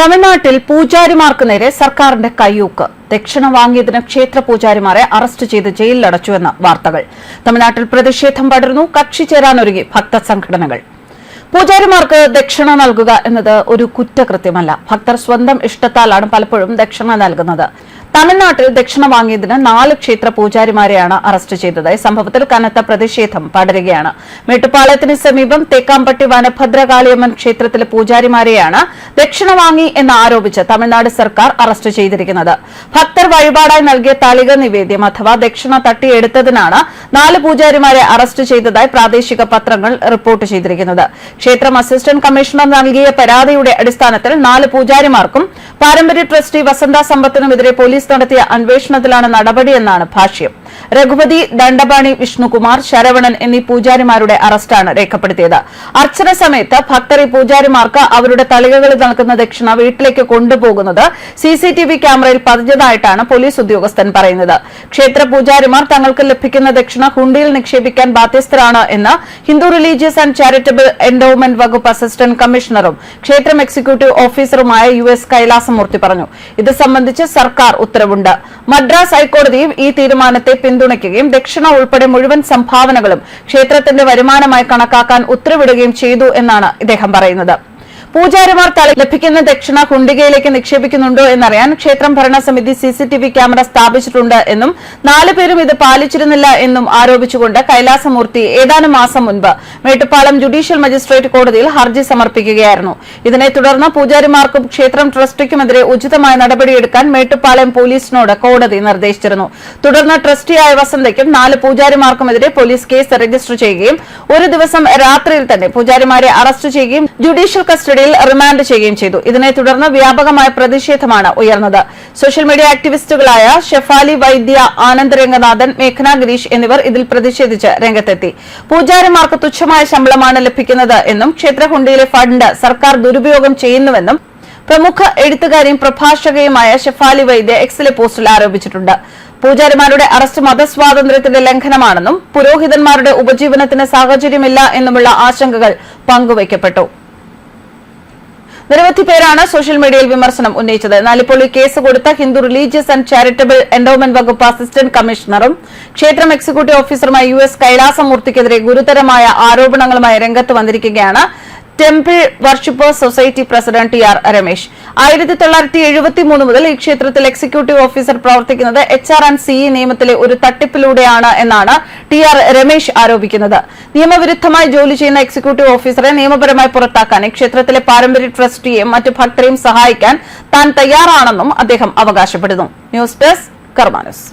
തമിഴ്നാട്ടിൽ പൂജാരിമാർക്ക് നേരെ സർക്കാരിന്റെ കയ്യൂക്ക്. ദക്ഷിണ വാങ്ങിയതിന് ക്ഷേത്ര പൂജാരിമാരെ അറസ്റ്റ് ചെയ്ത് ജയിലിലടച്ചുവെന്ന വാർത്തകൾ. തമിഴ്നാട്ടിൽ പ്രതിഷേധം പടരുന്നു കക്ഷി ചേരാനൊരുങ്ങി ഭക്ത സംഘടനകൾ. പൂജാരിമാർക്ക് ദക്ഷിണ നൽകുക എന്നത് ഒരു കുറ്റകൃത്യമല്ല. ഭക്തർ സ്വന്തം ഇഷ്ടത്താലാണ് പലപ്പോഴും ദക്ഷിണ നൽകുന്നത്. തമിഴ്നാട്ടിൽ ദക്ഷിണ വാങ്ങിയതിന് നാല് ക്ഷേത്ര പൂജാരിമാരെയാണ് അറസ്റ്റ് ചെയ്തത്. സംഭവത്തിൽ കനത്ത പ്രതിഷേധം പടരുകയാണ്. മേട്ടുപ്പാളയത്തിന് സമീപം തേക്കാമ്പട്ടി വനഭദ്രകാളിയമ്മൻ ക്ഷേത്രത്തിലെ പൂജാരിമാരെയാണ് ദക്ഷിണ വാങ്ങി എന്ന് ആരോപിച്ച് തമിഴ്നാട് സർക്കാർ അറസ്റ്റ് ചെയ്തിരിക്കുന്നത്. ഭക്തർ വഴിപാടായി നൽകിയ തളിക നിവേദ്യം അഥവാ ദക്ഷിണ തട്ടിയെടുത്തതിനാണ് നാല് പൂജാരിമാരെ അറസ്റ്റ് ചെയ്തതായി പ്രാദേശിക പത്രങ്ങൾ റിപ്പോർട്ട് ചെയ്തിരിക്കുന്നത്. ക്ഷേത്രം അസിസ്റ്റന്റ് കമ്മീഷണർ നൽകിയ പരാതിയുടെ അടിസ്ഥാനത്തിൽ നാല് പൂജാരിമാർക്കും പാരമ്പര്യ ട്രസ്റ്റി വസന്ത സമ്പത്തിനുമെതിരെ പോലീസ് നടത്തിയ അന്വേഷണത്തിലാണ് നടപടിയെന്നാണ് ഭാഷ്യം രഘുപതി ദണ്ഡപാണി വിഷ്ണുകുമാർ ശരവണൻ എന്നീ പൂജാരിമാരുടെ അറസ്റ്റാണ് രേഖപ്പെടുത്തിയത്. അർച്ചന സമയത്ത് ഭക്തർ ഈ പൂജാരിമാർക്ക് അവരുടെ തളികകളിൽ നൽകുന്ന ദക്ഷിണ വീട്ടിലേക്ക് കൊണ്ടുപോകുന്നത് സിസിടിവി ക്യാമറയിൽ പതിഞ്ഞതായിട്ടാണ് പോലീസ് ഉദ്യോഗസ്ഥൻ പറയുന്നത്. ക്ഷേത്ര പൂജാരിമാർ തങ്ങൾക്ക് ലഭിക്കുന്ന ദക്ഷിണ ഹുണ്ടിയിൽ നിക്ഷേപിക്കാൻ ബാധ്യസ്ഥരാണ് എന്ന് Hindu religious and charitable endowment വകുപ്പ് അസിസ്റ്റന്റ് കമ്മീഷണറും ക്ഷേത്രം എക്സിക്യൂട്ടീവ് ഓഫീസറുമായ യു എസ് കൈലാസമൂർത്തി പറഞ്ഞു. ഇത് സംബന്ധിച്ച് സർക്കാർ ഉത്തരവുണ്ട്. മദ്രാസ് ഹൈക്കോടതിയും ഈ തീരുമാനത്തെ പിന്തുണയ്ക്കുകയും ദക്ഷിണ ഉൾപ്പെടെ മുഴുവൻ സംഭാവനകളും ക്ഷേത്രത്തിന്റെ വരുമാനമായി കണക്കാക്കാൻ ഉത്തരവിടുകയും ചെയ്തു എന്നാണ് ഇദ്ദേഹം പറയുന്നത്. പൂജാരിമാർ തല ലഭിക്കുന്ന ദക്ഷിണ കുണ്ടികയിലേക്ക് നിക്ഷേപിക്കുന്നുണ്ടോ എന്നറിയാൻ ക്ഷേത്രം ഭരണസമിതി സിസിടിവി ക്യാമറ സ്ഥാപിച്ചിട്ടുണ്ട് എന്നും നാലുപേരും ഇത് പാലിച്ചിരുന്നില്ല എന്നും ആരോപിച്ചുകൊണ്ട് കൈലാസമൂർത്തി ഏതാനും മാസം മുൻപ് മേട്ടുപ്പാലം ജുഡീഷ്യൽ മജിസ്ട്രേറ്റ് കോടതിയിൽ ഹർജി സമർപ്പിക്കുകയായിരുന്നു. ഇതിനെ തുടർന്ന് പൂജാരിമാർക്കും ക്ഷേത്രം ട്രസ്റ്റിക്കുമെതിരെ ഉചിതമായ നടപടിയെടുക്കാൻ മേട്ടുപ്പാലം പോലീസിനോട് കോടതി നിർദ്ദേശിച്ചിരുന്നു. തുടർന്ന് ട്രസ്റ്റിയായ വസന്തയ്ക്കും നാല് പൂജാരിമാർക്കുമെതിരെ പോലീസ് കേസ് രജിസ്റ്റർ ചെയ്യുകയും ഒരു ദിവസം രാത്രിയിൽ തന്നെ പൂജാരിമാരെ അറസ്റ്റ് ചെയ്യുകയും ജുഡീഷ്യൽ കസ്റ്റഡിയിൽ റിമാൻഡ് ചെയ്യുകയും ചെയ്തു. ഇതിനെ തുടർന്ന് വ്യാപകമായ പ്രതിഷേധമാണ് ഉയർന്നത്. സോഷ്യൽ മീഡിയ ആക്ടിവിസ്റ്റുകളായ ഷെഫാലി വൈദ്യ ആനന്ദ് രംഗനാഥൻ മേഘന ഗിരീഷ് എന്നിവർ ഇതിൽ പ്രതിഷേധിച്ച് രംഗത്തെത്തി. പൂജാരിമാർക്ക് തുച്ഛമായ ശമ്പളമാണ് ലഭിക്കുന്നത് എന്നും ക്ഷേത്രഹുണ്ടിയിലെ ഫണ്ട് സർക്കാർ ദുരുപയോഗം ചെയ്യുന്നുവെന്നും പ്രമുഖ എഴുത്തുകാരിയും പ്രഭാഷകയുമായ ഷെഫാലി വൈദ്യ എക്സിലെ പോസ്റ്റിൽ ആരോപിച്ചിട്ടുണ്ട്. പൂജാരിമാരുടെ അറസ്റ്റ് മതസ്വാതന്ത്ര്യത്തിന്റെ ലംഘനമാണെന്നും പുരോഹിതന്മാരുടെ ഉപജീവനത്തിന് സാഹചര്യമില്ല എന്നുമുള്ള ആശങ്കകൾ പങ്കുവയ്ക്കപ്പെട്ടു. നിരവധി പേരാണ് സോഷ്യൽ മീഡിയയിൽ വിമർശനം ഉന്നയിച്ചത്. എന്നാൽ ഇപ്പോൾ ഈ കേസ് കൊടുത്ത Hindu religious and charitable endowment വകുപ്പ് അസിസ്റ്റന്റ് കമ്മീഷണറും ക്ഷേത്രം എക്സിക്യൂട്ടീവ് ഓഫീസറുമായ യു എസ് കൈലാസമൂർത്തിക്കെതിരെ ഗുരുതരമായ ആരോപണങ്ങളുമായി രംഗത്ത് വന്നിരിക്കുകയാണ്. Temple worshippers society president T R Ramesh. ആയിരത്തി തൊള്ളായിരത്തി എഴുപത്തി മൂന്ന് മുതൽ ഈ ക്ഷേത്രത്തിൽ എക്സിക്യൂട്ടീവ് ഓഫീസർ പ്രവർത്തിക്കുന്നത് എച്ച് ആർ ആൻഡ് സിഇ നിയമത്തിലെ ഒരു തട്ടിപ്പിലൂടെയാണ് എന്നാണ് ടി ആർ രമേശ് ആരോപിക്കുന്നത്. നിയമവിരുദ്ധമായി ജോലി ചെയ്യുന്ന എക്സിക്യൂട്ടീവ് ഓഫീസറെ നിയമപരമായി പുറത്താക്കാൻ ഈ ക്ഷേത്രത്തിലെ പാരമ്പര്യ ട്രസ്റ്റിയെയും മറ്റു ഭക്തരെയും സഹായിക്കാൻ താൻ തയ്യാറാണെന്നും അദ്ദേഹം അവകാശപ്പെടുന്നു. News desk കർമാനസ്.